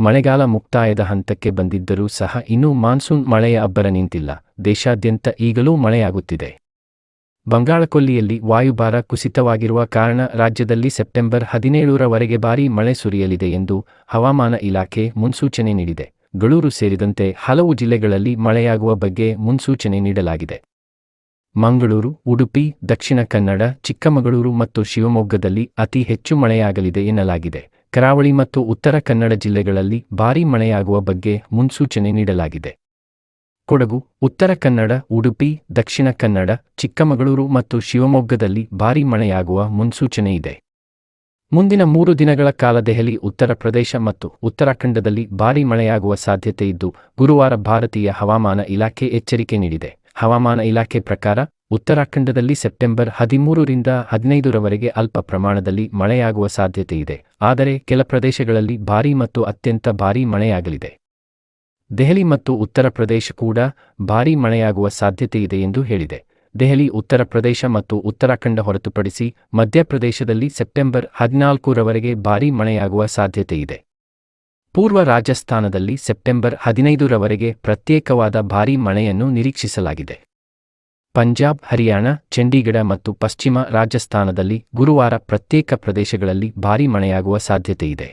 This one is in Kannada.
ಮಳೆಗಾಲ ಮುಕ್ತಾಯದ ಹಂತಕ್ಕೆ ಬಂದಿದ್ದರೂ ಸಹ ಇನ್ನೂ ಮಾನ್ಸೂನ್ ಮಳೆಯ ಅಬ್ಬರ ನಿಂತಿಲ್ಲ. ದೇಶಾದ್ಯಂತ ಈಗಲೂ ಮಳೆಯಾಗುತ್ತಿದೆ. ಬಂಗಾಳಕೊಲ್ಲಿಯಲ್ಲಿ ವಾಯುಭಾರ ಕುಸಿತವಾಗಿರುವ ಕಾರಣ ರಾಜ್ಯದಲ್ಲಿ ಸೆಪ್ಟೆಂಬರ್ ಹದಿನೇಳರವರೆಗೆ ಭಾರೀ ಮಳೆ ಸುರಿಯಲಿದೆ ಎಂದು ಹವಾಮಾನ ಇಲಾಖೆ ಮುನ್ಸೂಚನೆ ನೀಡಿದೆ. ಗಳೂರು ಸೇರಿದಂತೆ ಹಲವು ಜಿಲ್ಲೆಗಳಲ್ಲಿ ಮಳೆಯಾಗುವ ಬಗ್ಗೆ ಮುನ್ಸೂಚನೆ ನೀಡಲಾಗಿದೆ. ಮಂಗಳೂರು, ಉಡುಪಿ, ದಕ್ಷಿಣ ಕನ್ನಡ, ಚಿಕ್ಕಮಗಳೂರು ಮತ್ತು ಶಿವಮೊಗ್ಗದಲ್ಲಿ ಅತಿ ಹೆಚ್ಚು ಮಳೆಯಾಗಲಿದೆ ಎನ್ನಲಾಗಿದೆ. ಕರಾವಳಿ ಮತ್ತು ಉತ್ತರ ಕನ್ನಡ ಜಿಲ್ಲೆಗಳಲ್ಲಿ ಭಾರೀ ಮಳೆಯಾಗುವ ಬಗ್ಗೆ ಮುನ್ಸೂಚನೆ ನೀಡಲಾಗಿದೆ. ಕೊಡಗು, ಉತ್ತರ ಕನ್ನಡ, ಉಡುಪಿ, ದಕ್ಷಿಣ ಕನ್ನಡ, ಚಿಕ್ಕಮಗಳೂರು ಮತ್ತು ಶಿವಮೊಗ್ಗದಲ್ಲಿ ಭಾರೀ ಮಳೆಯಾಗುವ ಮುನ್ಸೂಚನೆ ಇದೆ. ಮುಂದಿನ ಮೂರು ದಿನಗಳ ಕಾಲ ದೆಹಲಿ, ಉತ್ತರ ಪ್ರದೇಶ ಮತ್ತು ಉತ್ತರಾಖಂಡದಲ್ಲಿ ಭಾರೀ ಮಳೆಯಾಗುವ ಸಾಧ್ಯತೆ ಇದ್ದು, ಗುರುವಾರ ಭಾರತೀಯ ಹವಾಮಾನ ಇಲಾಖೆ ಎಚ್ಚರಿಕೆ ನೀಡಿದೆ. ಹವಾಮಾನ ಇಲಾಖೆ ಪ್ರಕಾರ ಉತ್ತರಾಖಂಡದಲ್ಲಿ ಸೆಪ್ಟೆಂಬರ್ ಹದಿಮೂರರಿಂದ ಹದಿನೈದರವರೆಗೆ ಅಲ್ಪ ಪ್ರಮಾಣದಲ್ಲಿ ಮಳೆಯಾಗುವ ಸಾಧ್ಯತೆ ಇದೆ ಆದರೆ ಕೆಲ ಪ್ರದೇಶಗಳಲ್ಲಿ ಭಾರೀ ಮತ್ತು ಅತ್ಯಂತ ಭಾರೀ ಮಳೆಯಾಗಲಿದೆ. ದೆಹಲಿ ಮತ್ತು ಉತ್ತರ ಪ್ರದೇಶ ಕೂಡ ಭಾರೀ ಮಳೆಯಾಗುವ ಸಾಧ್ಯತೆ ಇದೆ ಎಂದು ಹೇಳಿದೆ. ದೆಹಲಿ ಉತ್ತರ ಪ್ರದೇಶ ಮತ್ತು ಉತ್ತರಾಖಂಡ ಹೊರತುಪಡಿಸಿ ಮಧ್ಯಪ್ರದೇಶದಲ್ಲಿ ಸೆಪ್ಟೆಂಬರ್ ಹದಿನಾಲ್ಕರವರೆಗೆ ಭಾರೀ ಮಳೆಯಾಗುವ ಸಾಧ್ಯತೆ ಇದೆ ಪೂರ್ವ ರಾಜಸ್ಥಾನದಲ್ಲಿ ಸೆಪ್ಟೆಂಬರ್ ಹದಿನೈದರವರೆಗೆ ಪ್ರತ್ಯೇಕವಾದ ಭಾರೀ ಮಳೆಯನ್ನು ನಿರೀಕ್ಷಿಸಲಾಗಿದೆ. ಪಂಜಾಬ್ ಹರಿಯಾಣ ಚಂಡೀಗಢ ಮತ್ತು ಪಶ್ಚಿಮ ರಾಜಸ್ಥಾನದಲ್ಲಿ ಗುರುವಾರ ಪ್ರತ್ಯೇಕ ಪ್ರದೇಶಗಳಲ್ಲಿ ಭಾರೀ ಮಳೆಯಾಗುವ ಸಾಧ್ಯತೆ ಇದೆ